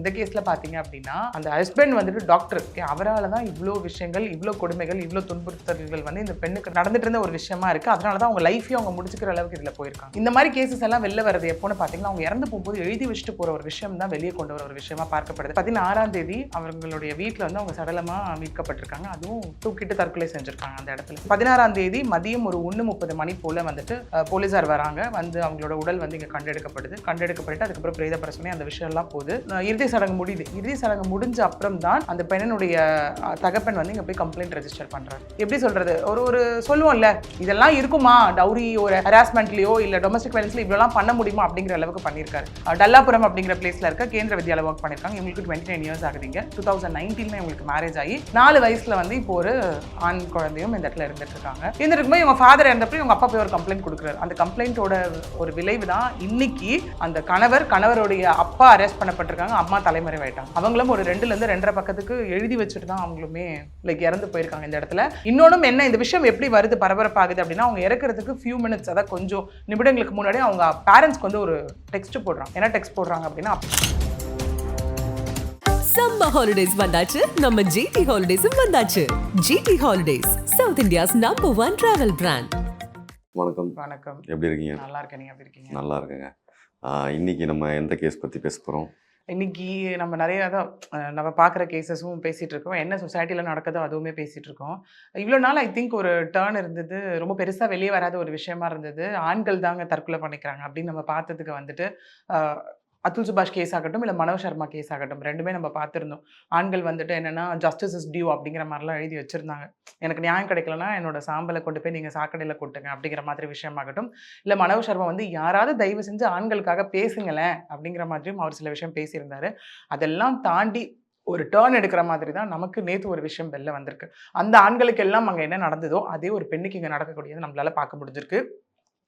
இந்த கேஸில் பார்த்தீங்க அப்படின்னா அந்த ஹஸ்பண்ட் வந்துட்டு டாக்டர் அவரால் தான் இவ்வளோ விஷயங்கள் இவ்வளோ கொடுமைகள் இவ்வளோ துன்புறுத்தல்கள் வந்து இந்த பெண்ணுக்கு நடந்துட்டு இருந்த ஒரு விஷயமா இருக்குது அதனால தான் அவங்க லைஃபையும் அவங்க முடிச்சுக்கிற அளவுக்கு இதில் போயிருக்காங்க. இந்த மாதிரி கேசஸ் எல்லாம் வெளில வரது எப்போன்னு பார்த்தீங்கன்னா அவங்க இறந்து போகும்போது எழுதி வச்சுட்டு போகிற ஒரு விஷயம் தான் வெளியே கொண்டு வர ஒரு விஷயமா பார்க்கப்படுது. பதினாறாம் தேதி அவங்களுடைய வீட்டில் வந்து அவங்க சடலமாக மீட்கப்பட்டிருக்காங்க. அதுவும் தூக்கிட்டு தற்கொலை செஞ்சுருக்காங்க அந்த இடத்துல. பதினாறாம் தேதி மதியம் ஒரு ஒன்று முப்பது மணி போல் வந்துட்டு போலீஸார் வராங்க. வந்து அவங்களோட உடல் வந்து இங்கே கண்டெடுக்கப்படுது. கண்டெடுக்கப்பட்டு அதுக்கப்புறம் பிரேத பரிசோதனை அந்த விஷயம்லாம் போகுது. இறுதி இறுதி சடங்கு முடியுது. இறுதி சடங்கு முடிஞ்ச அப்புறம் தான் அந்த பெண்ணனுடைய தகப்பன் வந்து இங்கே போய் கம்ப்ளைண்ட் ரெஜிஸ்டர் பண்ணுறாரு எப்படி சொல்றது? ஒரு ஒரு சொல்லுவோம்ல இதெல்லாம் இருக்குமா? டவுரி ஒரு ஹராஸ்மெண்ட்லேயோ இல்லை டொமஸ்டிக் வயலன்ஸ்ல இவ்வளோலாம் பண்ண முடியுமா? அப்படிங்கிற அளவுக்கு பண்ணியிருக்காரு. டல்லாபுரம் அப்படிங்கிற பிளேஸ்ல இருக்க கேந்திர வித்யாலயா ஒர்க் பண்ணியிருக்காங்க. இவங்களுக்கு டுவெண்ட்டி நைன் இயர்ஸ் ஆகுதுங்க. டூ தௌசண்ட் நைன்டீன்ல இவங்களுக்கு மேரேஜ் ஆகி நாலு வயசுல வந்து இப்போ ஒரு ஆண் குழந்தையும் இந்த இடத்துல இருந்துட்டு இருக்காங்க இருந்துட்டு இருக்கும்போது இவங்க ஃபாதர் இருந்தப்போ இவங்க அப்பா போய் ஒரு கம்ப்ளைண்ட் கொடுக்குறாரு. அந்த கம்ப்ளைண்ட்டோட ஒரு விளைவு தான் இன்னைக்கு அந்த கணவர் கணவருடைய அப்பா அரெஸ்ட் பண்ணப்பட்டிருக்காங்க. அம்மா தலைமறைவாயிட்டாங்க. அவங்களும் ஒரு ரெண்டுல இருந்து ரெண்டரை பக்கத்துக்கு எழுதி வச்சுட்டு தான் அவங்களுமே லைக் இறந்து போயிருக்காங்க இந்த இடத்துல. இன்னொன்னும் என்ன இந்த விஷயம் எப்படி வருது பரபரப்பாகுது அப்படின்னா அவங்க இறக்குறதுக்கு ஃபியூ மினிட்ஸ் அதாவது கொஞ்சம் நிமிடங்களுக்கு முன்னாடி அவங்க பேரண்ட்ஸ்க்கு வந்து ஒரு டெக்ஸ்ட் போடுறாங்க. என்ன டெக்ஸ்ட் போடுறாங்க அப்படின்னா சம்மர் ஹாலிடேஸ் வந்தாச்சு. நம்ம ஜிடி ஹாலிடேஸும் வந்தாச்சு. GT holidays south India's number one travel brand வணக்கம். வணக்கம். எப்படி இருக்கீங்க? நல்லா இருக்கேன். நீங்க எப்படி இருக்கீங்க? நல்லா இருக்குங்க. இன்னைக்கு நம்ம எந்த கேஸ் பற்றி பேச போகிறோம் இன்னைக்கு நம்ம நிறைய தான் நம்ம பார்க்குற கேசஸும் பேசிட்டு இருக்கோம். என்ன சொசைட்டியில் நடக்குதோ அதுவுமே பேசிட்டு இருக்கோம். இவ்வளோ நாள் ஐ திங்க் ஒரு டேர்ன் இருந்தது. ரொம்ப பெருசாக வெளியே வராத ஒரு விஷயமா இருந்தது. ஆண்கள் தாங்க தற்கொலை பண்ணிக்கிறாங்க அப்படின்னு நம்ம பார்த்ததுக்கு வந்துட்டு அத்துல் அதுல் சுபாஷ் கேஸ் ஆகட்டும் இல்லை மனோ சர்மா கேஸ் ஆகட்டும் ரெண்டுமே நம்ம பார்த்துருந்தோம். ஆண்கள் வந்துட்டு என்னென்னா ஜஸ்டிஸ் இஸ் டியூ அப்படிங்கிற மாதிரிலாம் எழுதி வச்சுருந்தாங்க. எனக்கு நியாயம் கிடைக்கலனா என்னோட சாம்பலை கொண்டு போய் நீங்கள் சாக்கடையில் கொட்டுங்க அப்படிங்கிற மாதிரி விஷயமாகட்டும். இல்லை மனோ சர்மா வந்து யாராவது தயவு செஞ்சு ஆண்களுக்காக பேசுங்களேன் அப்படிங்கிற மாதிரியும் அவர் சில விஷயம் பேசியிருந்தாரு. அதெல்லாம் தாண்டி ஒரு டேர்ன் எடுக்கிற மாதிரி தான் நமக்கு நேற்று ஒரு விஷயம் வெளில வந்திருக்கு. அந்த ஆண்களுக்கு எல்லாம் அங்கே என்ன நடந்ததோ அதே ஒரு பெண்ணுக்கு இங்கே நடக்கக்கூடியது நம்மளால் பார்க்க முடிஞ்சிருக்கு.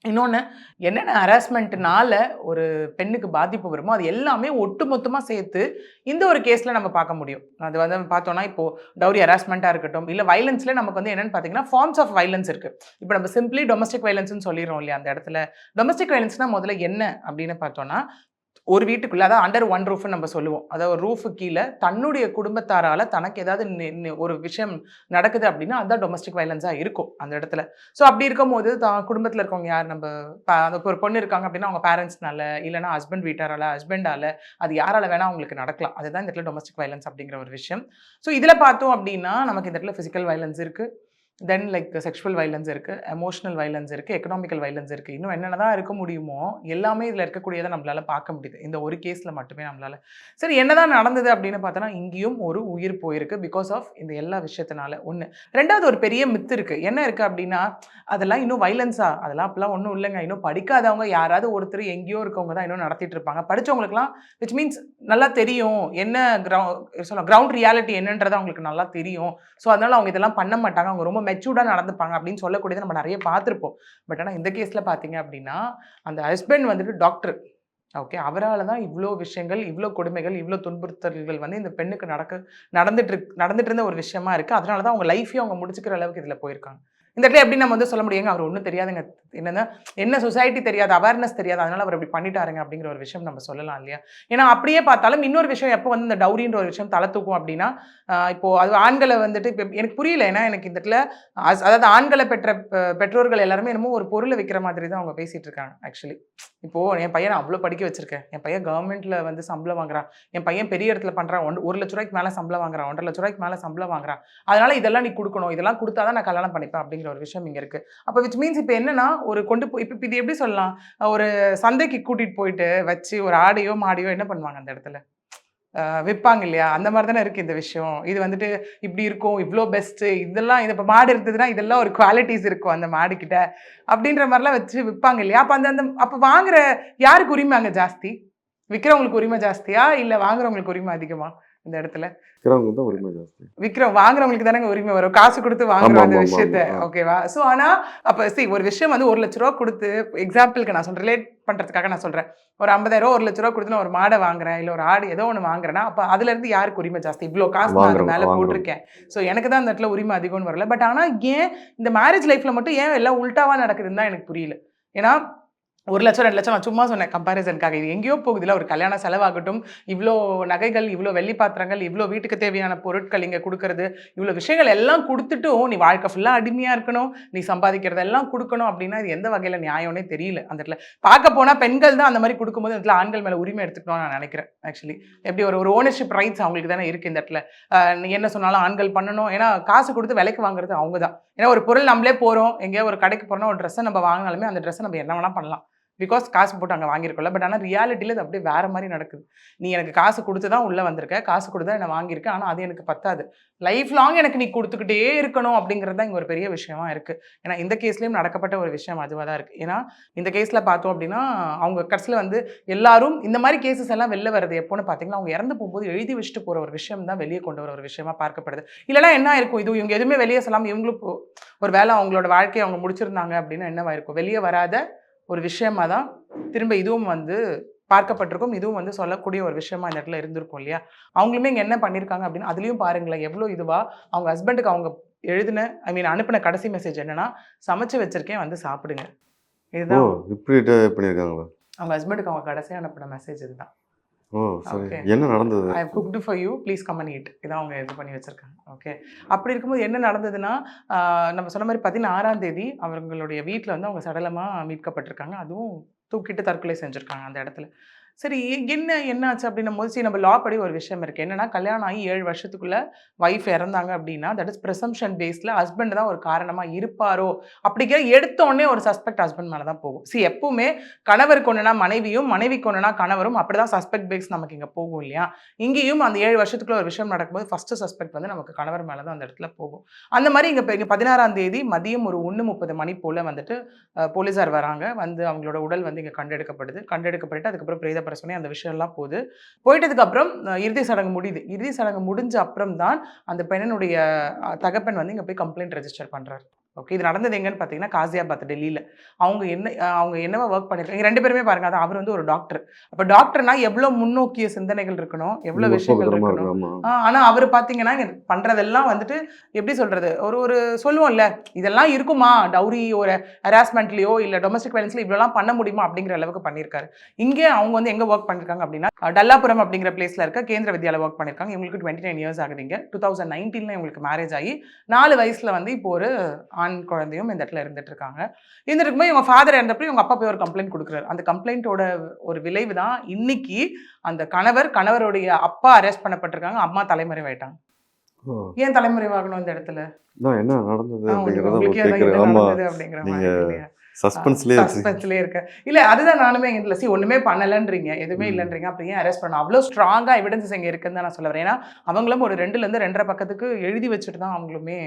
இன்னொன்று என்னென்ன ஹராஸ்மெண்ட்னால ஒரு பெண்ணுக்கு பாதிப்பு வருமோ அது எல்லாமே ஒட்டுமொத்தமாக சேர்த்து இந்த ஒரு கேஸில் நம்ம பார்க்க முடியும். அது வந்து பார்த்தோன்னா இப்போ டவுரி ஹராஸ்மெண்ட்டாக இருக்கட்டும் இல்லை வைலன்ஸில் நமக்கு வந்து என்னென்னு பார்த்தீங்கன்னா ஃபார்ம்ஸ் ஆஃப் வயலன்ஸ் இருக்குது இப்போ நம்ம சிம்பிளி டொமஸ்டிக் வைலன்ஸ்னு சொல்லிடுறோம் இல்லையா அந்த இடத்துல. டொமஸ்டிக் வைலன்ஸ்னால் முதல்ல என்ன அப்படின்னு பார்த்தோன்னா ஒரு வீட்டுக்குள்ள அதாவது அண்டர் ஒன் ரூஃப்னு நம்ம சொல்லுவோம். அதாவது ஒரு ரூஃபு கீழே தன்னுடைய குடும்பத்தாரால தனக்கு ஏதாவது ஒரு விஷயம் நடக்குது அப்படின்னா அதுதான் டொமஸ்டிக் வயலன்ஸாக இருக்கும் அந்த இடத்துல. ஸோ அப்படி இருக்கும்போது தான் குடும்பத்தில் இருக்கவங்க யார்? நம்ம அந்த ஒரு பொண்ணு இருக்காங்க அப்படின்னா அவங்க பேரண்ட்ஸ்னால இல்லைனா ஹஸ்பண்ட் வீட்டாரால ஹஸ்பண்டால அது யாரால வேணால் அவங்களுக்கு நடக்கலாம். அதுதான் இந்த இடத்துல டொமஸ்டிக் வயலன்ஸ் அப்படிங்கிற ஒரு விஷயம். ஸோ இதில் பார்த்தோம் அப்படின்னா நமக்கு இந்த இடத்துல ஃபிசிக்கல் வயலன்ஸ் இருக்குது தென் லைக் செக்ஷுவல் வைலன்ஸ் இருக்குது எமோஷனல் வைலன்ஸ் இருக்குது எக்கனாமிக்கல் வைலன்ஸ் இருக்குது இன்னும் என்னென்ன தான் இருக்க முடியுமோ எல்லாமே இதில் இருக்கக்கூடியதை நம்மளால் பார்க்க முடியுது. இந்த ஒரு கேஸில் மட்டுமே நம்மளால். சரி என்னதான் நடந்தது அப்படின்னு பார்த்தோன்னா இங்கேயும் ஒரு உயிர் போயிருக்கு பிகாஸ் ஆஃப் இந்த எல்லா விஷயத்தினால. ஒன்று ரெண்டாவது ஒரு பெரிய மித்து இருக்குது என்ன இருக்குது அப்படின்னா அதெல்லாம் இன்னும் வைலன்ஸாக அதெல்லாம் அப்பெல்லாம் ஒன்றும் இல்லைங்க. இன்னும் படிக்காதவங்க யாராவது ஒருத்தர் எங்கேயோ இருக்கவங்க தான் இன்னும் நடத்திட்டு இருப்பாங்க. படித்தவங்களுக்குலாம் விச் மீன்ஸ் நல்லா தெரியும். என்ன கிரவு சொல்ல கிரவுண்ட் ரியாலிட்டி என்னன்றது அவங்களுக்கு நல்லா தெரியும். ஸோ அதனால் அவங்க இதெல்லாம் பண்ண மாட்டாங்க. அவங்க ரொம்ப மெச்சூர்டாக நடந்துப்பாங்க அப்படின்னு சொல்லக்கூடியதை நம்ம நிறைய பார்த்துருப்போம். பட் ஆனால் இந்த கேஸில் பார்த்தீங்க அப்படின்னா அந்த ஹஸ்பண்ட் வந்துட்டு டாக்டர் ஓகே அவரால் தான் இவ்வளோ விஷயங்கள் இவ்வளோ கொடுமைகள் இவ்வளோ துன்புறுத்தல்கள் வந்து இந்த பெண்ணுக்கு நடக்க நடந்துட்டு நடந்துட்டு இருந்த ஒரு விஷயமா இருக்குது அதனால தான் அவங்க லைஃபையும் அவங்க முடிச்சுக்கிற அளவுக்கு இதில் போயிருக்காங்க. இந்த இடத்துல எப்படி நம்ம வந்து சொல்ல முடியுங்க? அவர் ஒன்றும் தெரியாதுங்க. என்னன்னா என்ன சொசைட்டி தெரியாது அவேர்னஸ் தெரியாது. அதனால அவர் அப்படி பண்ணிட்டாருங்க அப்படிங்கிற ஒரு விஷயம் நம்ம சொல்லலாம் இல்லையா? ஏன்னா அப்படியே பார்த்தாலும் இன்னொரு விஷயம் எப்போ வந்து இந்த டவுரின்ற ஒரு விஷயம் தலை தூக்கும் அப்படின்னா இப்போது இப்போ அது ஆண்களை வந்துட்டு இப்போ எனக்கு புரியல. ஏன்னா எனக்கு இந்த இடத்துல அதாவது ஆண்களை பெற்ற பெ- பெற்றோர்கள் எல்லாருமே என்னமோ ஒரு பொருளை விற்கிற மாதிரி தான் அவங்க பேசிட்டு இருக்காங்க ஆக்சுவலி இப்போ என் பையனை அவ்வளோ படிக்க வச்சிருக்கேன். என் பையன் கவர்மெண்ட்ல வந்து சம்பளம் வாங்குறான். என் பையன் பெரிய இடத்துல பண்றான். ஒன் ஒரு லட்ச ரூபாய்க்கு மேலே சம்பளம் வாங்குறான். ஒன்றரை லட்ச ரூபாய்க்கு மேலே சம்பளம் வாங்குறான். அதனால இதெல்லாம் நீ கொடுக்கணும். இதெல்லாம் கொடுத்தா தான் நான் கல்யாணம் பண்ணிப்பேன் அப்படிங்கிற ஒரு விஷயம் இங்கே இருக்கு. அப்போ விச் மீன்ஸ் இப்போ என்னன்னா ஒரு கொண்டு போய் இப்போ இது எப்படி சொல்லலாம்? ஒரு சந்தைக்கு கூட்டிட்டு போயிட்டு வச்சு ஒரு ஆடையோ மாடியோ என்ன பண்ணுவாங்க அந்த இடத்துல? விற்பாங்க இல்லையா? அந்த மாதிரி தானே இருக்குது இந்த விஷயம். இது வந்துட்டு இப்படி இருக்கும் இவ்வளோ பெஸ்ட்டு இதெல்லாம் இது இப்போ மாடு இருந்ததுன்னா இதெல்லாம் ஒரு குவாலிட்டிஸ் இருக்கும் அந்த மாடு கிட்ட அப்படின்ற மாதிரிலாம் வச்சு விற்பாங்க இல்லையா? அப்போ அந்த அந்த அப்போ வாங்குற யாருக்கு உரிமை அங்கே ஜாஸ்தி? விற்கிறவங்களுக்கு உரிமை ஜாஸ்தியா? இல்லை வாங்குறவங்களுக்கு உரிமை அதிகமா? இந்த இடத்துல. விற்கிறோம் வாங்குறவங்களுக்கு தானே உரிமை வரும். காசு கொடுத்து வாங்குறோம் ஆமா, அந்த விஷயத்த. ஓகேவா ஸோ ஆனா அப்ப see ஒரு விஷயம் வந்து ஒரு லட்ச ரூபா கொடுத்து எக்ஸாம்பிளுக்கு நான் சொல்றேன் ரிலேட் பண்றதுக்காக நான் சொல்றேன். ஒரு ஐம்பதாயிரம் ரூபா ஒரு லட்ச ரூபா கொடுத்து நான் ஒரு மாடை வாங்குறேன் இல்ல ஒரு ஆடு ஏதோ ஒன்று வாங்குறேன்னா அப்ப அதுல இருந்து யாருக்கு உரிமை ஜாஸ்தி? இவ்வளோ காசு நான் அது மேல வாங்குறோம். போட்டிருக்கேன். ஸோ எனக்கு தான் அந்த இடத்துல உரிமை அதிகம்னு வரல. பட் ஆனா ஏன் இந்த மேரேஜ் லைஃப்ல மட்டும் ஏன் எல்லாம் உல்டாவா நடக்குதுன்னு தான் எனக்கு புரியல. ஏன்னா ஒரு லட்சம் ரெண்டு லட்சம் நான் சும்மா சொன்னேன் கம்பாரிசனுக்காக இது எங்கேயோ போகுதுல ஒரு கல்யாண செலவாகட்டும் இவ்வளோ நகைகள் இவ்வளோ வெள்ளி பாத்திரங்கள் இவ்வளோ வீட்டுக்கு தேவையான பொருட்கள் இங்கே கொடுக்கறது இவ்வளோ விஷயங்கள் எல்லாம் கொடுத்துட்டும் நீ வாழ்க்கை ஃபுல்லாக அடிமையாக இருக்கணும் நீ சம்பாதிக்கிறதெல்லாம் கொடுக்கணும் அப்படின்னா இது எந்த வகையில் நியாயம்னே தெரியல அந்த இடத்துல. பார்க்க போனால் பெண்கள் தான் அந்த மாதிரி கொடுக்கும்போது இடத்துல ஆண்கள் மேலே உரிமை எடுத்துக்கணும்னு நான் நினைக்கிறேன் ஆக்சுவலி எப்படி ஒரு ஒரு ஓனர்ஷிப் ரைட்ஸ் அவங்களுக்கு தானே இருக்குது இந்த இடத்துல. நீ என்ன சொன்னாலும் ஆண்கள் பண்ணணும். ஏன்னா காசு கொடுத்து விலைக்கு வாங்குறது அவங்க தான். ஏன்னா ஒரு பொருள் நம்மளே போகிறோம் எங்கேயோ ஒரு கடைக்கு போகிறோம்னா ஒரு ட்ரெஸ்ஸை நம்ம வாங்கினாலுமே அந்த ட்ரெஸ்ஸை நம்ம என்ன வேணால் பண்ணலாம். பிகாஸ் காசு போட்டு அங்கே வாங்கியிருக்கோம்ல. பட் ஆனால் ரியாலிட்டியில் அது அப்படியே வேறு மாதிரி நடக்குது. நீ எனக்கு காசு கொடுத்து தான் உள்ளே வந்திருக்க. காசு கொடுத்து தான் என்னை வாங்கியிருக்கேன் ஆனால் அது எனக்கு பத்தாது. லைஃப் லாங் எனக்கு நீ கொடுத்துக்கிட்டே இருக்கணும் அப்படிங்கிறது தான் இங்கே ஒரு பெரிய விஷயமா இருக்குது ஏன்னா இந்த கேஸ்லேயும் நடக்கப்பட்ட ஒரு விஷயம் அதுவாக தான் இருக்குது ஏன்னா இந்த கேஸில் பார்த்தோம் அப்படின்னா அவங்க கடைசியில் வந்து எல்லாரும் இந்த மாதிரி கேசஸ் எல்லாம் வெளில வருது எப்போன்னு பார்த்தீங்கன்னா அவங்க இறந்து போகும்போது எழுதி வச்சுட்டு போகிற ஒரு விஷயம் தான் வெளியே கொண்டு வர ஒரு விஷயமா பார்க்கப்படுது. இல்லைனா என்ன இருக்கும் இது இவங்க எதுவுமே வெளியே சொல்லாமல் இவங்களும் ஒரு வேளை அவங்களோட வாழ்க்கையை அவங்க முடிச்சிருந்தாங்க அப்படின்னா என்னவா இருக்கும்? வெளியே வராத ஒரு விஷயமா தான் திரும்ப இதுவும் வந்து பார்க்கப்பட்டிருக்கும். இதுவும் வந்து சொல்லக்கூடிய ஒரு விஷயமா இந்த இடத்துல இருந்திருக்கும் இல்லையா? அவங்களுமே இங்கே என்ன பண்ணியிருக்காங்க அப்படின்னு அதுலேயும் பாருங்களேன் எவ்வளோ இதுவா அவங்க ஹஸ்பண்டுக்கு அவங்க எழுதின ஐ மீன் அனுப்பின கடைசி மெசேஜ் என்னன்னா சமைச்சு வச்சிருக்கேன் வந்து சாப்பிடுங்க. இதுதான். இப்படி பண்ணியிருக்காங்களா அவங்க ஹஸ்பண்டுக்கு அவங்க கடைசியாக அனுப்பின மெசேஜ் இதுதான். ஓ சரி. என்ன நடந்தது? I cooked for you please come and eat. இதான் அவங்க இது பண்ணி வச்சிருக்காங்க. ஓகே அப்படி இருக்கும்போது என்ன நடந்ததுன்னா நம்ம சொன்ன மாதிரி பதினாறாம் தேதி அவங்களுடைய வீட்டில் வந்து அவங்க சடலமாக மீட்கப்பட்டிருக்காங்க. அதுவும் தூக்கிட்டு தற்கொலை செஞ்சுருக்காங்க அந்த இடத்துல. சரி என்ன என்னாச்சு அப்படின்னும் போது சரி நம்ம லா படி ஒரு விஷயம் இருக்குது என்னென்னா கல்யாணம் ஆகி ஏழு வருஷத்துக்குள்ளே ஒய்ஃப் இறந்தாங்க அப்படின்னா தட் இஸ் ப்ரிசம்ஷன் பேஸில் ஹஸ்பண்ட் தான் ஒரு காரணமாக இருப்பாரோ? அப்படிங்கிற எடுத்த உடனே ஒரு சஸ்பெக்ட் ஹஸ்பண்ட் மேலே தான் போகும். சி எப்பவுமே கணவருக்கு ஒன்றுனா மனைவியும் மனைவிக்கு ஒன்றுனா கணவரும் அப்படி தான் சஸ்பெக்ட் பேஸ் நமக்கு இங்கே போகும் இல்லையா? இங்கேயும் அந்த ஏழு வருஷத்துக்குள்ள ஒரு விஷயம் நடக்கும்போது ஃபஸ்ட்டு சஸ்பெக்ட் வந்து நமக்கு கணவர் மேலே தான் அந்த இடத்துல போகும். அந்த மாதிரி இங்கே இங்கே பதினாறாம் தேதி மதியம் ஒரு ஒன்று முப்பது மணி போல் வந்துட்டு போலீஸார் வராங்க. வந்து அவங்களோட உடல் வந்து இங்கே கண்டெடுக்கப்படுது. கண்டெடுக்கப்பட்டு அதுக்கப்புறம் பிரேத பிரசனை அந்த விஷயம்லாம் போகுது. போயிட்டதுக்கு அப்புறம் இறுதி சடங்கு முடியுது. இறுதி சடங்கு முடிஞ்ச அப்புறம் தான் அந்த பெண்ணனுடைய தகப்பெண் தகப்பன் வந்து இங்கே போய் கம்ப்ளைண்ட் ரெஜிஸ்டர் பண்ணுறாரு ஓகே இது நடந்தது எங்கன்னு பார்த்தீங்கன்னா காசியாபாத் டெல்லியில். அவங்க என்ன அவங்க என்னவா ஒர்க் பண்ணியிருக்காங்க ரெண்டு பேருமே பாருங்க அது அவர் வந்து ஒரு டாக்டர் அப்போ டாக்டர்னா எவ்வளோ முன்னோக்கிய சிந்தனைகள் இருக்கணும்? எவ்வளோ விஷயங்கள் இருக்கணும்? இருக்கு ஆமா. ஆ, ஆனா அவர் பாத்தீங்கன்னா இங்க பண்றதெல்லாம் வந்துட்டு எப்படி சொல்றது? ஒரு ஒரு சொல்லுவோம்ல இதெல்லாம் இருக்குமா? டவுரி ஒரு ஹராஸ்மெண்ட்லயோ இல்ல டொமஸ்டிக் வயலன்ஸ்ல இவ்வளோலாம் பண்ண முடியுமா? அப்படிங்கிற அளவுக்கு பண்ணியிருக்காரு இங்கே அவங்க வந்து எங்க ஒர்க் பண்ணிருக்காங்க அப்படின்னா டல்லாபுரம் அப்படிங்கிற பிளேஸ்ல இருக்க கேந்திர வித்யாலயா ஒர்க் பண்ணிருக்காங்க. இவங்களுக்கு டுவெண்ட்டி நைன் இயர்ஸ் ஆகுதுங்க டூ தௌசண்ட் நைன்டீன்ல இவங்களுக்கு மேரேஜ் ஆகி நாலு வயசுல வந்து இப்போ ஒரு ஆண் குழந்தையும் இந்த இடத்துல இருந்துட்டு இருக்காங்க. இருந்துட்டு இருக்கும்போது இவங்க ஃபாதர் இறந்தப்போ இவங்க அப்பா போய் ஒரு கம்ப்ளைண்ட் கொடுக்குறாரு. அந்த கம்ப்ளைண்ட்டோட ஒரு விளைவு தான் இன்னைக்கு அந்த கணவர் கணவருடைய அப்பா அரெஸ்ட் பண்ணப்பட்டிருக்காங்க. அம்மா தலைமறைவாயிட்டாங்க. ஓ. ஏன் தலைமறைவாகணும் இந்த இடத்துல? என்ன நடந்தது அப்படிங்கிற? சஸ்பென்ஸ்லேயே சஸ்பென்ஸ்லயே இருக்க. இல்ல அதுதான் நானுமே இல்ல சி ஒண்ணுமே பண்ணலன்றீங்க. எதுவுமே. இல்லைன்றீங்க. அப்ப ஏன் அரெஸ்ட் பண்ணணும்? அவ்வளவு ஸ்ட்ராங்கா எவிடன்சஸ் இங்க இருக்குன்னு தான் நான் சொல்ல வரேன். ஏன்னா அவங்களும் ஒரு ரெண்டுல இருந்து ரெண்டரை பக்கத்துக்கு எழுதி வச்சுட்டு தான் அவங்களுமே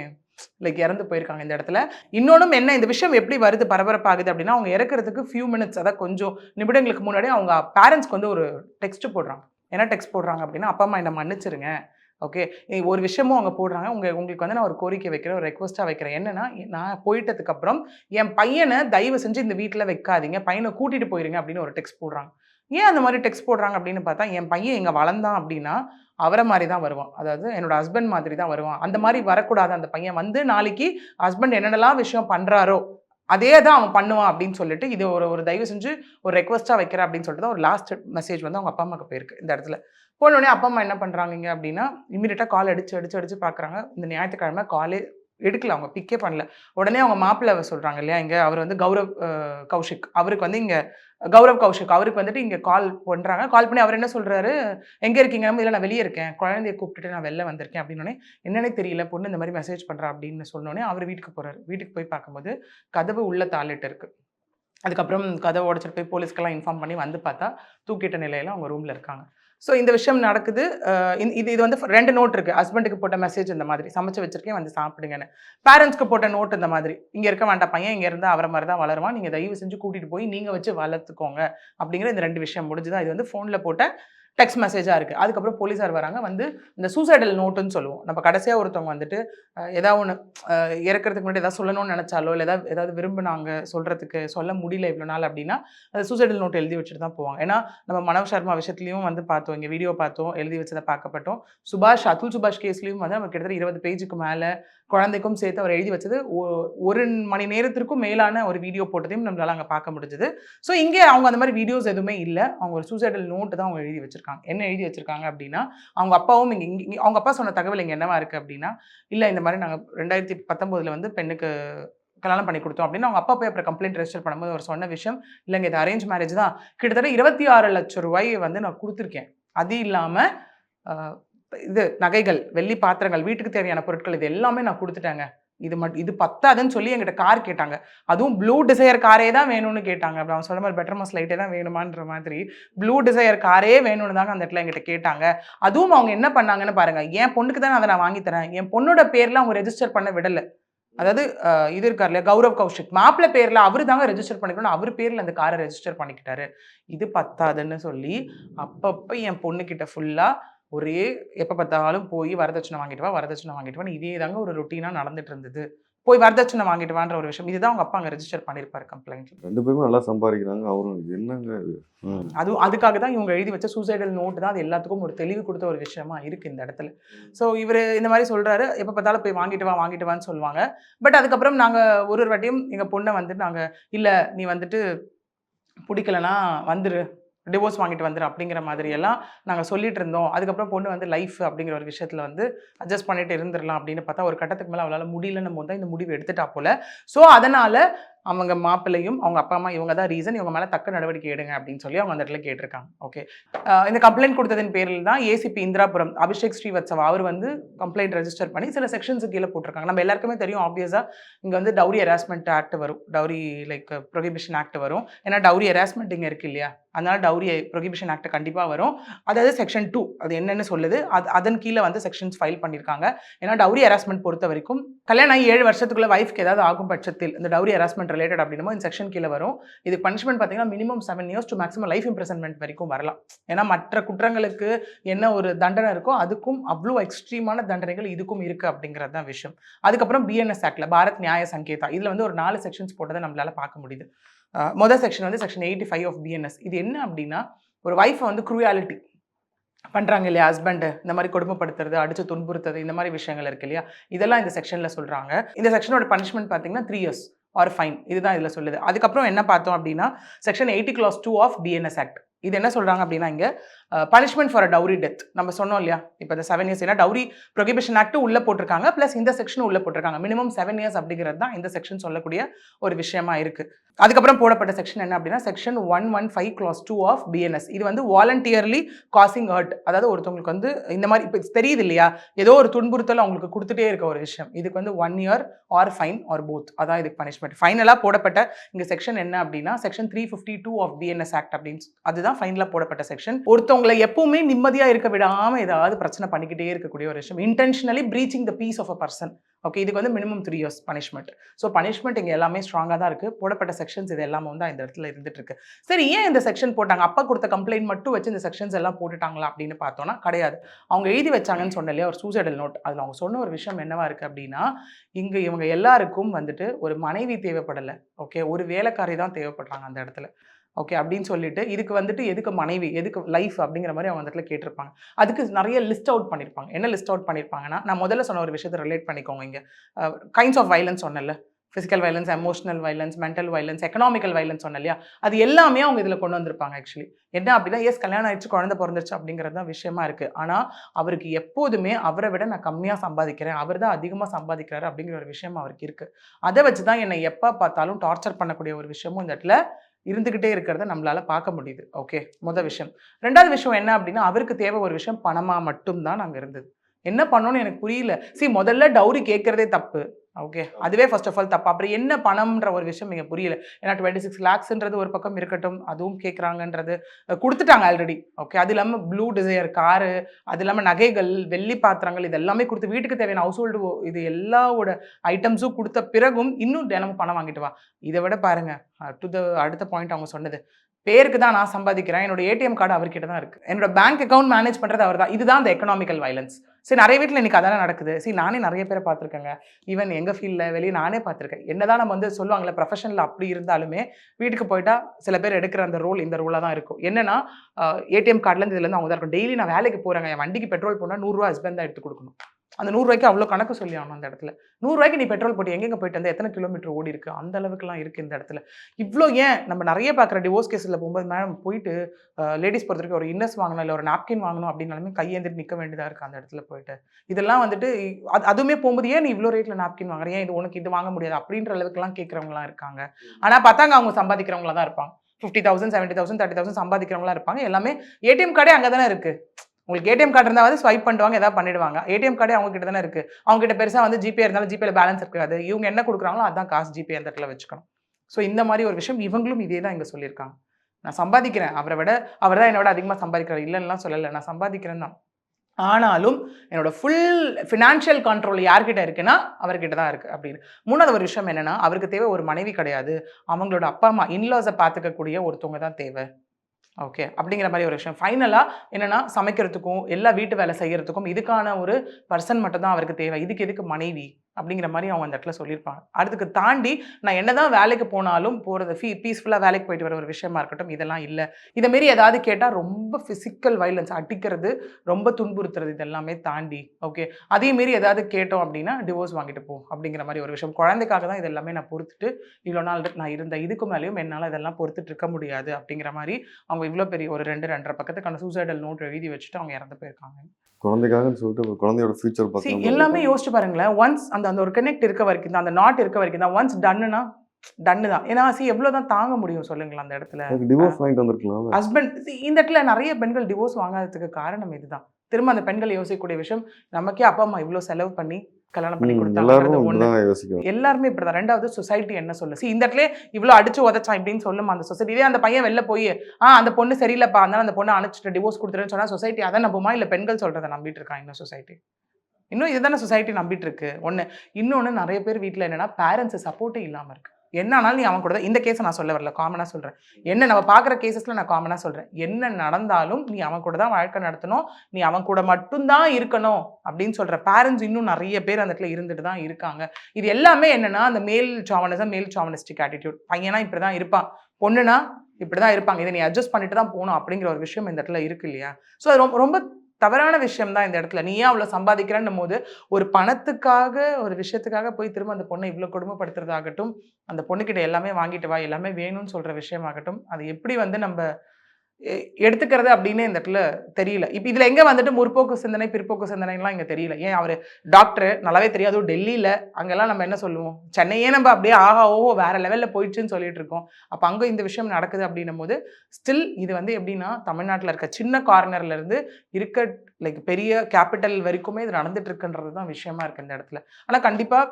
லைக் இறந்து போயிருக்காங்க இந்த இடத்துல. இன்னொன்றும் என்ன இந்த விஷயம் எப்படி வருது பரபரப்பாகுது அப்படின்னா அவங்க இறக்குறதுக்கு ஃபியூ மினிட்ஸ் அதாவது கொஞ்சம் நிமிடங்களுக்கு முன்னாடி அவங்க பேரண்ட்ஸ்க்கு வந்து ஒரு டெக்ஸ்ட் போடுறாங்க. என்ன டெக்ஸ்ட் போடுறாங்க அப்படின்னா அப்பா அம்மா என்னை மன்னிச்சிருங்க. ஓகே ஒரு விஷயமும் அவங்க போடுறாங்க. உங்கள் உங்களுக்கு வந்து நான் ஒரு கோரிக்கை வைக்கிறேன் ஒரு ரெக்வஸ்ட்டாக வைக்கிறேன். என்னன்னா நான் போயிட்டதுக்கப்புறம் என் பையனை தயவு செஞ்சு இந்த வீட்டில் வைக்காதீங்க பையனை கூட்டிட்டு போயிருங்க அப்படின்னு ஒரு டெக்ஸ்ட் போடுறாங்க. ஏன் அந்த மாதிரி டெக்ஸ்ட் போடுறாங்க அப்படின்னு பார்த்தா என் பையன் இங்கே வளர்ந்தான் அப்படின்னா அவரை மாதிரி தான் வருவான். அதாவது என்னோட ஹஸ்பண்ட் மாதிரி தான் வருவான். அந்த மாதிரி வரக்கூடாது. அந்த பையன் வந்து நாளைக்கு ஹஸ்பண்ட் என்னென்னலாம் விஷயம் பண்ணுறாரோ அதே தான் அவன் பண்ணுவான் அப்படின்னு சொல்லிட்டு இது ஒரு ஒரு தயவு செஞ்சு ஒரு ரெக்வஸ்ட்டாக வைக்கிறேன் அப்படின்னு சொல்லிட்டு தான் ஒரு லாஸ்ட் மெசேஜ் வந்து அவங்க அப்பா அம்மாவுக்கு போயிருக்கு இந்த இடத்துல. போனோடனே அப்பா அம்மா என்ன பண்ணுறாங்க அப்படின்னா இமீடியட்டாக கால் அடிச்சு அடிச்சு அடிச்சு பார்க்குறாங்க. இந்த ஞாயிற்றுக்கிழமை காலே எடுக்கல. அவங்க பிக்கே பண்ணல. உடனே அவங்க மாப்பிள்ளை சொல்கிறாங்க இல்லையா இங்கே அவர் வந்து கௌரவ் கௌஷிக். அவருக்கு வந்து இங்கே கௌரவ் கௌஷிக் அவருக்கு வந்துட்டு இங்கே கால் பண்ணுறாங்க கால் பண்ணி அவர் என்ன சொல்கிறாரு எங்கே இருக்கீங்க? இல்லை நான் வெளியே இருக்கேன். குழந்தைய கூப்பிட்டுட்டு நான் வெளில வந்திருக்கேன். அப்படின்னு என்னன்னே தெரியல பொண்ணு இந்த மாதிரி மெசேஜ் பண்ணுறா அப்படின்னு சொன்னோடனே அவர் வீட்டுக்கு போகிறாரு வீட்டுக்கு போய் பார்க்கும்போது கதவு உள்ள தாளிட்டு இருக்கு. அதுக்கப்புறம் கதவை உடச்சிட்டு போய் போலீஸ்க்கெல்லாம் இன்ஃபார்ம் பண்ணி வந்து பார்த்தா தூக்கிட்ட நிலையில் அவங்க ரூமில் இருக்காங்க. ஸோ இந்த விஷயம் நடக்குது. இது இது வந்து ரெண்டு நோட் இருக்குது ஹஸ்பண்டுக்கு போட்ட மெசேஜ் இந்த மாதிரி. சமைச்சு வச்சிருக்கேன் வந்து சாப்பிடுங்கன்னு. பேரண்ட்ஸ்க்கு போட்ட நோட் இந்த மாதிரி. இங்கே இருக்க வேண்டாம் பையன் இங்கே இருந்தால் அவரை மாதிரி தான் வளருவான். நீங்கள் தயவு செஞ்சு கூட்டிகிட்டு போய் நீங்கள் வச்சு வளர்த்துக்கோங்க. அப்படிங்கிற இந்த ரெண்டு விஷயம் முடிஞ்சுதான். இது வந்து ஃபோனில் போட்ட டெக்ஸ்ட் மெசேஜாக இருக்குது அதுக்கப்புறம் போலீஸார் வராங்க. வந்து இந்த சூசைடல் நோட்டுன்னு சொல்லுவோம். நம்ம கடைசியாக ஒருத்தவங்க வந்துட்டு ஏதாவது ஒன்று இறக்கிறதுக்கு முன்னாடி ஏதாவது சொல்லணும்னு நினச்சாலோ இல்லை ஏதாவது ஏதாவது விரும்பினாங்க சொல்கிறதுக்கு சொல்ல முடியல இவ்வளோ நாள் அப்படின்னா அது சூசைடல் நோட் எழுதி வச்சுட்டு தான் போவாங்க. ஏன்னா நம்ம மனவ் சர்மா விஷயத்துலையும் வந்து பார்த்தோம் இங்கே வீடியோ பார்த்தோம் எழுதி வச்சதை பார்க்கப்பட்டோம். சுபாஷ் அதுல் சுபாஷ் கேஸ்லையும் வந்து நம்ம கிட்டத்தட்ட இருபது பேஜுக்கு மேலே குழந்தைக்கும் சேர்த்து அவர் எழுதி வச்சது ஒரு மணி நேரத்திற்கும் மேலான ஒரு வீடியோ போட்டதையும் நம்மளால் அங்கே பார்க்க முடிஞ்சது. ஸோ இங்கே அவங்க அந்த மாதிரி வீடியோஸ் எதுவுமே இல்லை. அவங்க ஒரு சூசைடல் நோட்டு தான் அவங்க எழுதி வச்சிருக்காங்க. என்ன எழுதி வச்சிருக்காங்க அப்படின்னா அவங்க அப்பாவும் இங்கே இங்கே அவங்க அப்பா சொன்ன தகவல் இங்கே என்னவா இருக்குது அப்படின்னா இல்லை இந்த மாதிரி நாங்கள் ரெண்டாயிரத்தி பத்தொம்போதில் வந்து பெண்ணுக்கு கல்யாணம் பண்ணி கொடுத்தோம் அப்படின்னு அவங்க அப்பா போய் அப்புறம் கம்ப்ளைண்ட் ரெஜிஸ்டர் பண்ணும்போது அவர் சொன்ன விஷயம் இல்லைங்க இது அரேஞ்ச் மேரேஜ் தான். கிட்டத்தட்ட இருபத்தி ஆறு லட்சம் ரூபாய் வந்து நான் கொடுத்துருக்கேன். அது இல்லாமல் இது நகைகள் வெள்ளி பாத்திரங்கள் வீட்டுக்கு தேவையான பொருட்கள் இது எல்லாமே நான் கொடுத்துட்டேங்க. இது மட் இது பத்தாதுன்னு சொல்லி எங்கிட்ட கார் கேட்டாங்க. அதுவும் ப்ளூ டிசையர் காரே தான் வேணும்னு கேட்டாங்க. அப்படி அவன் சொன்ன மாதிரி பெட்டர் மாஸ் லைட்டே தான் வேணுமான்ற மாதிரி ப்ளூ டிசையர் காரே வேணும்னு தாங்க அந்த இடத்துல எங்கிட்ட கேட்டாங்க. அதுவும் அவங்க என்ன பண்ணாங்கன்னு பாருங்க. என் பொண்ணுக்கு தான் அதை நான் வாங்கி தரேன். என் பொண்ணோட பேர்ல அவங்க ரெஜிஸ்டர் பண்ண விடலை. அதாவது இது இருக்கார்ல கௌரவ் கௌஷிக். மாப்பிள்ள பேரில் அவரு தாங்க ரெஜிஸ்டர் பண்ணிக்கணும் அவர் பேரில் அந்த காரை ரெஜிஸ்டர் பண்ணிக்கிட்டாரு. இது பத்தாதுன்னு சொல்லி அப்பப்போ என் பொண்ணுக்கிட்ட ஃபுல்லாக ஒரே எப்போ பார்த்தாலும் போய் வரதட்சணை வாங்கிட்டு வா வரதட்சணை வாங்கிட்டு வான்னு இதே தாங்க ஒரு ரொட்டீனாக நடந்துட்டு இருந்தது போய் வரதட்சணை வாங்கிட்டு வான்ற ஒரு விஷயம். இதுதான் அவங்க அப்பா அங்கே ரெஜிஸ்டர் பண்ணியிருப்பாரு கம்ப்ளைண்ட் ரெண்டு பேருமே நல்லா சம்பாதிக்கிறாங்க. அவரும் என்னங்க. அது அதுக்காக தான் இவங்க எழுதி வச்ச சூசைடல் நோட்டு தான். அது எல்லாத்துக்கும் ஒரு தெளிவு கொடுத்த ஒரு விஷயமா இருக்கு இந்த இடத்துல. ஸோ இவர் இந்த மாதிரி சொல்றாரு. எப்போ பார்த்தாலும் போய் வாங்கிட்டு வா வாங்கிட்டு வான்னு சொல்லுவாங்க. பட் அதுக்கப்புறம் நாங்கள் ஒரு ஒரு வாட்டியும் எங்கள் பொண்ணை வந்துட்டு நாங்கள் இல்லை நீ வந்துட்டு பிடிக்கலனா வந்துரு. டிவோர்ஸ் வாங்கிட்டு வந்துடும் அப்படிங்கிற மாதிரி எல்லாம் நாங்கள் சொல்லிட்டு இருந்தோம் அதுக்கப்புறம் பொண்ணு வந்து லைஃப் அப்படிங்கிற ஒரு விஷயத்தில் வந்து அட்ஜஸ்ட் பண்ணிட்டு இருந்துடலாம் அப்படின்னு பார்த்தா ஒரு கட்டத்துக்கு மேலே அவளால் முடியலன்னு போது தான் இந்த முடிவு எடுத்துட்டா போல. ஸோ அதனால் அவங்க மாப்பிள்ளையும் அவங்க அப்பா அம்மா இவங்க தான் ரீசன் இவங்க மேலே தக்க நடவடிக்கை எடுங்க அப்படின்னு சொல்லி அவங்க அந்த இடத்துல கேட்டிருக்காங்க. ஓகே இந்த கம்ப்ளைண்ட் கொடுத்ததின் பேரில் தான் ஏசிபி இந்திராபுரம் அபிஷேக் ஸ்ரீவத்சவா அவர் வந்து கம்ப்ளைண்ட் ரெஜிஸ்டர் பண்ணி சில செக்ஷன்ஸ் கீழே போட்டிருக்காங்க. நம்ம எல்லாருக்குமே தெரியும் ஆப்வியஸாக இங்கே வந்து டவுரி ஹராஸ்மெண்ட் ஆக்ட் வரும். டவுரி லைக் ப்ரொஹிபிஷன் ஆக்ட் வரும். ஏன்னா டவுரி ஹராஸ்மெண்ட் இங்கே இருக்கு இல்லையா? அதனால டவுரி ப்ரொஹிபிஷன் ஆக்ட் கண்டிப்பாக வரும். அதாவது செக்ஷன் டூ அது என்னென்னு சொல்லுது. அது அதன் கீழே வந்து செக்ஷன்ஸ் ஃபைல் பண்ணியிருக்காங்க ஏன்னா டவுரி ஹராஸ்மெண்ட் பொறுத்த வரைக்கும் கல்யாணம் ஆகி ஏழு வருஷத்துக்குள்ள வைஃப்க்கு ஏதாவது ஆகும் பட்சத்தில் இந்த டவுரி ஹராஸ்மெண்ட் ரிலேட்டட் அப்படின்னா இந்த செக்ஷன் கீழே வரும். இது பனிஷ்மெண்ட் பார்த்தீங்கன்னா minimum seven years to maximum life imprisonment வரைக்கும் வரலாம். ஏன்னா மற்ற குற்றங்களுக்கு என்ன ஒரு தண்டனை இருக்கோ அதுக்கும் அவ்வளோ எக்ஸ்ட்ரீமான தண்டனைகள் இதுக்கும் இருக்குது அப்படிங்கிறது தான் விஷயம். அதுக்கப்புறம் பிஎன்எஸ் ஆக்டில் பாரத் நியாய சங்கேதா. இதில் வந்து ஒரு நாலு செக்ஷன்ஸ் போட்டதை நம்மளால் பார்க்க முடியுது. மொதல் செக்ஷன் வந்து section eighty five of BNS இது என்ன அப்படின்னா ஒரு ஒய்ஃபை வந்து குரூயாலிட்டி பண்ணுறாங்க இல்லையா? ஹஸ்பண்டு இந்த மாதிரி கொடுமைப்படுத்துறது அடித்து துன்புறுத்துறது இந்த மாதிரி விஷயங்கள் இருக்கு இல்லையா? இதெல்லாம் இந்த செக்ஷனில் சொல்கிறாங்க இந்த செக்ஷனோட பனிஷ்மெண்ட் பார்த்தீங்கன்னா த்ரீ இயர்ஸ் ஆர் ஃபைன் இதுதான் இதில் சொல்லுது. அதுக்கப்புறம் என்ன பார்த்தோம் அப்படின்னா section eighty clause two of BNS act இது என்ன சொல்கிறாங்க அப்படின்னா இங்கே punishment for a dowry death நம்ம சொன்னோம் இல்லையா? இப்போ இந்த செவன் இயர்ஸ் ஏன்னா டவுரி ப்ரொகிபிஷன் ஆக்ட் உள்ள போட்டிருக்காங்க. ப்ளஸ் இந்த செக்ஷனும் உள்ள போட்டிருக்காங்க. மினிமம் செவன் இயர்ஸ் அப்படிங்கிறது தான் இந்த செக்ஷன் சொல்லக்கூடிய ஒரு விஷயமா இருக்கு. அதுக்கப்புறம் போடப்பட்ட செக்ஷன் என்ன அப்படின்னா section one one five clause two of BNS இது வந்து வாலண்டியர்லி காசிங் ஹர்ட் அதாவது ஒருத்தவங்களுக்கு வந்து இந்த மாதிரி இப்போ தெரியுது இல்லையா? ஏதோ ஒரு துன்புறுத்தல் அவங்களுக்கு கொடுத்துட்டே இருக்க ஒரு விஷயம். இதுக்கு வந்து one year or fine or both அதான் இதுக்கு பனிஷ்மெண்ட் ஃபைனலாக போடப்பட்ட இங்கே செக்ஷன் என்ன அப்படின்னா section three fifty two of BNS act அப்படின்னு அதுதான் ஃபைனலாக போடப்பட்ட செக்ஷன் ஒருத்தவங்க ஒருத்தவங்களை எப்பவுமே நிம்மதியாக இருக்க விடாமல் ஏதாவது பிரச்சனை பண்ணிக்கிட்டே இருக்கக்கூடிய ஒரு விஷயம். Intentionally breaching the peace of a person okay இதுக்கு வந்து minimum three years punishment so punishment இங்கே எல்லாமே ஸ்ட்ராங்காக தான் இருக்குது போடப்பட்ட செக்ஷன்ஸ் இது எல்லாமே வந்து இந்த இடத்துல இருந்துட்டு இருக்கு. சரி ஏன் இந்த செக்ஷன் போட்டாங்க? அப்பா கொடுத்த கம்ப்ளைண்ட் மட்டும் வச்சு இந்த செக்ஷன்ஸ் எல்லாம் போட்டுட்டாங்களா அப்படின்னு பார்த்தோன்னா கிடையாது. அவங்க எழுதி வச்சாங்கன்னு சொன்ன இல்லையா ஒரு சூசைடல் நோட் அதில் அவங்க சொன்ன ஒரு விஷயம் என்னவா இருக்குது அப்படின்னா இங்கே இவங்க எல்லாருக்கும் வந்துட்டு ஒரு மனைவி தேவைப்படலை. ஓகே ஒரு வேலைக்காரி தான் தேவைப்படுறாங்க அந்த இடத்துல. ஓகே அப்படின்னு சொல்லிட்டு இதுக்கு வந்துட்டு எதுக்கு மனைவி எதுக்கு லைஃப் அப்படிங்கிற மாதிரி அவங்க இடத்துல கேட்டிருப்பாங்க. அதுக்கு நிறைய லிஸ்ட் அவுட் பண்ணியிருப்பாங்க என்ன லிஸ்ட் அவுட் பண்ணியிருப்பாங்கன்னா நான் முதல்ல சொன்ன ஒரு விஷயத்தை ரிலேட் பண்ணிக்கோங்க இங்கே. கைண்ட்ஸ் ஆஃப் வைலன்ஸ் சொன்னல physical violence emotional violence mental violence economical violence சொன்ன இல்லையா? அது எல்லாமே அவங்க இதில் கொண்டு வந்திருப்பாங்க ஆக்சுவலி என்ன அப்படின்னா எஸ் கல்யாணம் ஆயிடுச்சு குழந்தை பிறந்துருச்சு அப்படிங்கிறது தான் விஷயமா இருக்கு. ஆனால் அவருக்கு எப்போதுமே அவரை விட நான் கம்மியாக சம்பாதிக்கிறேன் அவர் தான் அதிகமாக சம்பாதிக்கிறாரு அப்படிங்கிற ஒரு விஷயம் அவருக்கு இருக்கு. அதை வச்சு தான் என்னை எப்போ பார்த்தாலும் டார்ச்சர் பண்ணக்கூடிய ஒரு விஷயமும் இந்த இடத்துல இருந்துகிட்டே இருக்கிறத நம்மளால பார்க்க முடியுது. ஓகே முதல் விஷயம். ரெண்டாவது விஷயம் என்ன அப்படின்னா அவருக்கு தேவை ஒரு விஷயம் பணமா மட்டும்தான் அங்கே இருந்தது. என்ன பண்ணோன்னு எனக்கு புரியல. சி முதல்ல டவுரி கேட்கறதே தப்பு. ஓகே அதுவே ஃபர்ஸ்ட் ஆஃப் ஆல் தப்பு. அப்புறம் என்ன பணம்ன்ற ஒரு விஷயம் இங்கே புரியல. ஏன்னா டுவெண்ட்டி சிக்ஸ் லேக்ஸ்ன்றது ஒரு பக்கம் இருக்கட்டும் அதுவும் கேட்குறாங்கன்றது கொடுத்துட்டாங்க ஆல்ரெடி ஓகே அது இல்லாமல் ப்ளூ டிசையர் காரு அது இல்லாமல் நகைகள் வெள்ளி பாத்திரங்கள் இது எல்லாமே கொடுத்து வீட்டுக்கு தேவையான ஹவுஸ் ஹோல்டு இது எல்லாவோட ஐட்டம்ஸும் கொடுத்த பிறகும் இன்னும் தினமும் பணம் வாங்கிட்டு வா. இதை விட பாருங்க. டு த அடுத்த பாயிண்ட் அவங்க சொன்னது. பேருக்கு தான் நான் சம்பாதிக்கிறேன். என்னோட ஏடிஎம் கார்டு அவர்கிட்ட தான் இருக்கு. என்னோட பேங்க் அக்கௌண்ட் மேனேஜ் பண்றது அவர் தான் இதுதான் அந்த எக்கனாமிக்கல் வயலன்ஸ் சரி நிறைய வீட்டில் இன்னைக்கு அதான நடக்குது. சரி நானே நிறைய பேரை பார்த்துருக்கேங்க. ஈவன் எங்கள் ஃபீல்டில் வெளியே நானே பார்த்துருக்கேன். என்னதான் நம்ம வந்து சொல்லுவாங்களே ப்ரொஃபஷனில் அப்படி இருந்தாலுமே வீட்டுக்கு போயிட்டா சில பேர் எடுக்கிற அந்த ரோல் இந்த ரோலாக தான் இருக்கும். என்னன்னா ஏடிஎம் கார்டுலேருந்து இதுலேருந்து அவங்க தான் இருக்கும். டெய்லி நான் வேலைக்கு போகிறேங்க என் வண்டிக்கு பெட்ரோல் போனால் நூறுரூவா ஹஸ்பண்ட் தான் எடுத்து கொடுக்கணும். அந்த நூறுரூவாய்க்கு அவ்வளோ கணக்கு சொல்லி ஆகணும் அந்த இடத்துல. நூறுரூவாய்க்கு நீ பெட்ரோல் போட்டு எங்கெங்க போயிட்டு வந்து? எத்தனை கிலோமீட்டர் ஓடி இருக்கு? அந்த அளவுக்குலாம் இருக்கு இந்த இடத்துல. இவ்வளோ ஏன் நம்ம நிறைய பார்க்குற டிவோர்ஸ் கேஸில் போகும்போது மேடம் போயிட்டு லேடிஸ் பொறுத்த ஒரு இன்னஸ் வாங்கணும் இல்லை ஒரு நாப்கின் வாங்கணும் அப்படின்னாலுமே கையேந்திட்டு நிற்க வேண்டியதாக இருக்குது அந்த இடத்துல போயிட்டு. இதெல்லாம் வந்துட்டு அது அதுவுமே போகும்போது ஏன் நீ இவ்வளோ ரேட்டில் நாப்கின் வாங்குற? ஏன் இது உனக்கு இது வாங்க முடியாது? அப்படின்ற அளவுக்குலாம் கேட்குறவங்களாம் இருக்காங்க. ஆனால் பார்த்தாங்க அவங்க சம்பாதிக்கிறவங்களா தான் இருப்பாங்க. Fifty thousand seventy thousand thirty thousand சம்பாதிக்கிறவங்களா இருப்பாங்க. எல்லாமே ஏடிஎம் கார்டே அங்கே தானே இருக்குது உங்களுக்கு ஏடிஎம் கார்டு இருந்தால் வந்து ஸ்வைப் பண்ணுவாங்க ஏதாவது பண்ணிடுவாங்க. ஏடிஎம் கார்டே அவங்க கிட்ட தானே இருக்குது அவங்க கிட்ட பெருசாக வந்து ஜிபே இருந்தாலும் ஜிபேல பேலன்ஸ் இருக்காது. இவங்க என்ன கொடுக்குறாங்களோ அதான் காசு ஜிபே அந்த இடத்துல வச்சுக்கணும். ஸோ இந்த மாதிரி ஒரு விஷயம் இவங்களும் இதே தான் இங்கே சொல்லியிருக்காங்க. நான் சம்பாதிக்கிறேன். அவரை விட அவர் தான் என்னோட அதிகமாக சம்பாதிக்கிறார். இல்லைன்னா சொல்லலை. நான் சம்பாதிக்கிறேன் தான். ஆனாலும் என்னோட ஃபுல் ஃபினான்ஷியல் கண்ட்ரோல் யார்கிட்ட இருக்குன்னா அவர்கிட்ட தான் இருக்குது அப்படின்னு. மூணாவது ஒரு விஷயம் என்னென்னா அவருக்கு தேவை ஒரு மனைவி கிடையாது. அவங்களோட அப்பா அம்மா இன்லாஸை பார்த்துக்கக்கூடிய ஒருத்தவங்க தான் தேவை. ஓகே அப்படிங்கிற மாதிரி ஒரு விஷயம். ஃபைனலாக என்னென்னா சமைக்கிறதுக்கும் எல்லா வீட்டு வேலை செய்கிறதுக்கும் இதுக்கான ஒரு பர்சன் மட்டும் தான் அவருக்கு தேவை. இதுக்கு எதுக்கு மனைவி? அப்படிங்கிற மாதிரி அவங்க அந்த இடத்துல சொல்லியிருப்பாங்க. அதுக்கு தாண்டி நான் என்னதான் வேலைக்கு போனாலும் போகிறது ஃபீ பீஸ்ஃபுல்லாக வேலைக்கு போயிட்டு வர ஒரு விஷயமா இருக்கட்டும் இதெல்லாம் இல்லை. இதை மாரி ஏதாவது கேட்டால் ரொம்ப ஃபிசிக்கல் வைலன்ஸ் அடிக்கிறது ரொம்ப துன்புறுத்துறது இதெல்லாமே தாண்டி ஓகே அதே மாரி ஏதாவது கேட்டோம் அப்படின்னா டிவோர்ஸ் வாங்கிட்டு போ அப்படிங்கிற மாதிரி ஒரு விஷயம். குழந்தைக்காக தான் இது எல்லாமே நான் பொறுத்துட்டு இவ்வளோ நாள் நான் இருந்த இதுக்கு மேலேயும் என்னால் இதெல்லாம் பொறுத்துட்டு இருக்க முடியாது அப்படிங்கிற மாதிரி அவங்க இவ்வளோ பெரிய ஒரு ரெண்டு ரெண்டரை பக்கத்துக்கான சூசைடல் நோட் எழுதி வச்சுட்டு அவங்க இறந்து போயிருக்காங்க. குழந்தைக்காகன்னு சொல்லிட்டு குழந்தையோட ஃபியூச்சர் பார்த்து எல்லாமே யோசிச்சு பாருங்களேன். ஒன்ஸ் அந்த அந்த ஒரு கனெக்ட் இருக்க வரைக்கும் தான் அந்த நாட் இருக்க வரைக்கும் தான் ஒன்ஸ் டன்னுனா டன்னு தான். ஏன்னா சி எவ்வளவுதான் தாங்க முடியும் சொல்லுங்களேன் அந்த இடத்துல. டிவோர்ஸ் வாங்கிட்டு வந்திருக்கலாம் ஹஸ்பண்ட் இந்த இடத்துல நிறைய பெண்கள் டிவோர்ஸ் வாங்காததுக்கு காரணம் இதுதான். திரும்ப அந்த பெண்கள் யோசிக்கக்கூடிய விஷயம் நமக்கே அப்பா அம்மா இவ்வளவு செலவு பண்ணி கல்யாணம் பண்ணி கொடுத்தாங்க எல்லாருமே இப்படிதான். ரெண்டாவது சொசைட்டி என்ன சொல்லு? இந்த இடத்துல இவ்வளவு அடிச்சு உதச்சான் இப்படின்னு சொல்லுமா அந்த சொசைட்டி இதே அந்த பையன் வெளில போய் ஆ அந்த பொண்ணு சரியில்லைப்பா அதனால அந்த பொண்ணை அனுப்பிச்சிட்டு டிவோர்ஸ் கொடுத்துருன்னு சொன்னா சொசைட்டி அதை நம்புமா? இல்ல பெண்கள் சொல்றதை நம்பிட்டு இருக்கான் இன்னும் சொசைட்டி இன்னும் இதுதானே சொசைட்டி நம்பிட்டு இருக்கு. ஒண்ணு. இன்னொன்னு நிறைய பேர் வீட்ல என்னன்னா பேரண்ட்ஸ் சப்போர்ட்டே இல்லாம இருக்கு. என்ன ஆனாலும் நீ அவன் கூட தான் இந்த கேஸை நான் சொல்ல வரல காமனாக சொல்கிறேன் என்ன நம்ம பார்க்குற கேசஸில் நான் காமனாக சொல்கிறேன் என்ன நடந்தாலும் நீ அவன் கூட தான் வாழ்க்கை நடத்தணும். நீ அவன் கூட மட்டும்தான் இருக்கணும் அப்படின்னு சொல்கிற பேரண்ட்ஸ் இன்னும் நிறைய பேர் அந்த இடத்துல இருந்துட்டு தான் இருக்காங்க. இது எல்லாமே என்னென்னா அந்த மேல் சாவனிசம் மேல் சாவனிஸ்டிக் ஆட்டிடியூட் பையனா இப்படி தான் இருப்பான். பொண்ணுனா இப்படி தான் இருப்பாங்க. இதை நீ அட்ஜஸ்ட் பண்ணிட்டு தான் போகணும் அப்படிங்கிற ஒரு விஷயம் இந்த இடத்துல இருக்கு இல்லையா? ஸோ அது ரொம்ப ரொம்ப தவறான விஷயம் தான் இந்த இடத்துல. நீ ஏன் அவ்வளோ சம்பாதிக்கிறேன்னும் போது ஒரு பணத்துக்காக ஒரு விஷயத்துக்காக போய் திரும்ப அந்த பொண்ணை இவ்வளோ கொடுமைப்படுத்துறதாகட்டும் அந்த பொண்ணுக்கிட்ட எல்லாமே வாங்கிட்டு வா எல்லாமே வேணும்னு சொல்கிற விஷயமாகட்டும் அது எப்படி வந்து நம்ம எடுத்துக்கிறது அப்படின்னு இந்த இடத்துல தெரியல. இப்போ இதில் எங்கே வந்துட்டு முற்போக்கு சிந்தனை பிற்போக்கு சிந்தனைலாம் இங்கே தெரியல. ஏன் அவர் டாக்டர் நல்லாவே தெரியாது. டெல்லியில் அங்கெல்லாம் நம்ம என்ன சொல்லுவோம்? சென்னையே நம்ம அப்படியே ஆஹா ஓஹோ வேற லெவலில் போயிடுச்சுன்னு சொல்லிட்டு இருக்கோம். அப்போ அங்கே இந்த விஷயம் நடக்குது அப்படின்னும் போது ஸ்டில் இது வந்து எப்படின்னா தமிழ்நாட்டில் இருக்க சின்ன கார்னர்லேருந்து இருக்க லைக் பெரிய கேபிட்டல் வரைக்குமே இது நடந்துட்டு இருக்குன்றது தான் விஷயமா இருக்கு இந்த இடத்துல. ஆனால் கண்டிப்பாக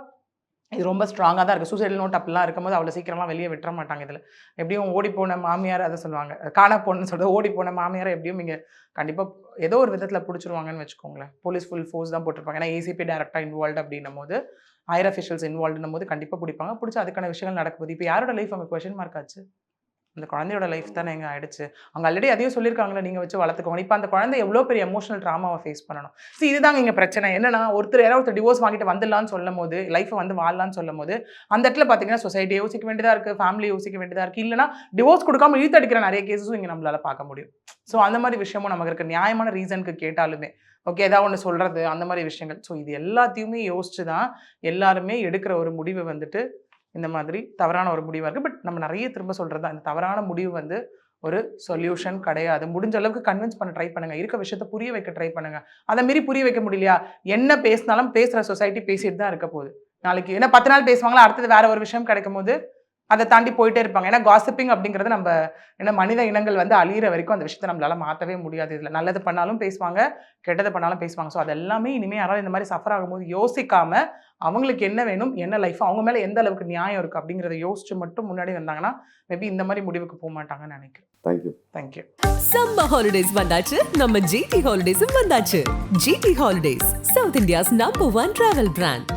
இது ரொம்ப ஸ்ட்ராங்காக தான் இருக்குது சூசைடல் நோட் அப்படிலாம் இருக்கும்போது அவ்வளோ சீக்கிரமாக வெளியே விட்டுற மாட்டாங்க இதில். எப்படியும் ஓடி போன மாமியார் அதை சொல்லுவாங்க. காண போனன்னு சொல்கிறது ஓடி போன மாமியாரை எப்படியும் இங்கே கண்டிப்பாக ஏதோ ஒரு விதத்தில் பிடிச்சிருவாங்கன்னு வச்சுக்கோங்களேன். போலீஸ் ஃபுல் ஃபோர்ஸ் தான் போட்டிருப்பாங்க. ஏன்னா ஏசிபி டேரக்டாக இன்வால்வ் அப்படின்னும் போது ஹையர் அஃபிஷியல்ஸ் இன்வால்வ்னும் போது கண்டிப்பாக பிடிப்பாங்க. பிடிச்சி அதுக்கான விஷயங்கள் நடக்குது இப்போ யாரோட லைஃப் அவங்க கொஷின் மார்க் ஆச்சு? அந்த குழந்தையோட லைஃப் தானே எங்கே ஆயிடுச்சு. அவங்க ஆல்ரெடி அதையும் சொல்லியிருக்காங்களே நீங்கள் வச்சு வளர்த்துக்கோங்க. இப்போ அந்த குழந்தை எவ்வளோ பெரிய எமோஷனல் ட்ராமாவை ஃபேஸ் பண்ணணும்? ஸோ இதுதாங்க இங்கே பிரச்சனை. என்னன்னா ஒருத்தர் யாராவது ஒருத்தர் டிவோர்ஸ் வாங்கிட்டு வந்துடலாம்னு சொல்லும் போது லைஃப்பை வந்து வாழலாம்னு சொல்லும் போது அந்த இடத்துல பார்த்தீங்கன்னா சொசைட்டி யோசிக்க வேண்டியதாக இருக்குது ஃபேமிலி யோசிக்க வேண்டியதாக இருக்குது இல்லைனா டிவோர்ஸ் கொடுக்காம இழுத்தடிக்கிற நிறைய கேஸஸும் இங்கே நம்மளால் பார்க்க முடியும். ஸோ அந்த மாதிரி விஷயமும் நமக்கு இருக்கு. நியாயமான ரீசனுக்கு கேட்டாலுமே. ஓகே ஏதாவது ஒன்று சொல்கிறது அந்த மாதிரி விஷயங்கள். ஸோ இது எல்லாத்தையுமே யோசிச்சு தான் எல்லாருமே எடுக்கிற ஒரு முடிவை வந்துட்டு இந்த மாதிரி தவறான ஒரு முடிவாக இருக்குது பட் நம்ம நிறைய திரும்ப சொல்கிறது தான். இந்த தவறான முடிவு வந்து ஒரு சொல்யூஷன் கிடையாது. முடிஞ்ச அளவுக்கு கன்வின்ஸ் பண்ண ட்ரை பண்ணுங்க. இருக்க விஷயத்த புரிய வைக்க ட்ரை பண்ணுங்க. அதை மீறி புரிய வைக்க முடியலையா? என்ன பேசினாலும் பேசுகிற சொசைட்டி பேசிட்டு தான் இருக்க போகுது. நாளைக்கு ஏன்னா பத்து நாள் பேசுவாங்களா அடுத்தது வேற ஒரு விஷயம் கிடைக்கும் போது அதை தாண்டி போயிட்டே இருப்பாங்க. ஏன்னா காசிப்பிங் அப்படிங்கிறது நம்ம ஏன்னா மனித இனங்கள் வந்து அழியிற வரைக்கும் அந்த விஷயத்தை நம்மளால மாற்றவே முடியாது. இதில் நல்லது பண்ணாலும் பேசுவாங்க கெட்டது பண்ணாலும் பேசுவாங்க. ஸோ அது எல்லாமே இனிமேல் யாராவது இந்த மாதிரி சஃபர் ஆகும்போது யோசிக்காம அவங்களுக்கு என்ன வேணும் என்ன லைஃப் அவங்க மேலே எந்த அளவுக்கு நியாயம் இருக்குது அப்படிங்கிறத யோசிச்சு மட்டும் முன்னாடி வந்தாங்கன்னா மேபி இந்த மாதிரி முடிவுக்கு போக மாட்டாங்கன்னு நினைக்கிறேன். தேங்க்யூ தேங்க்யூ சம்மர் ஹாலிடேஸ் வந்தாச்சு. நம்ம ஜிடி ஹாலிடேஸும் வந்தாச்சு. GT holidays South India's number one travel brand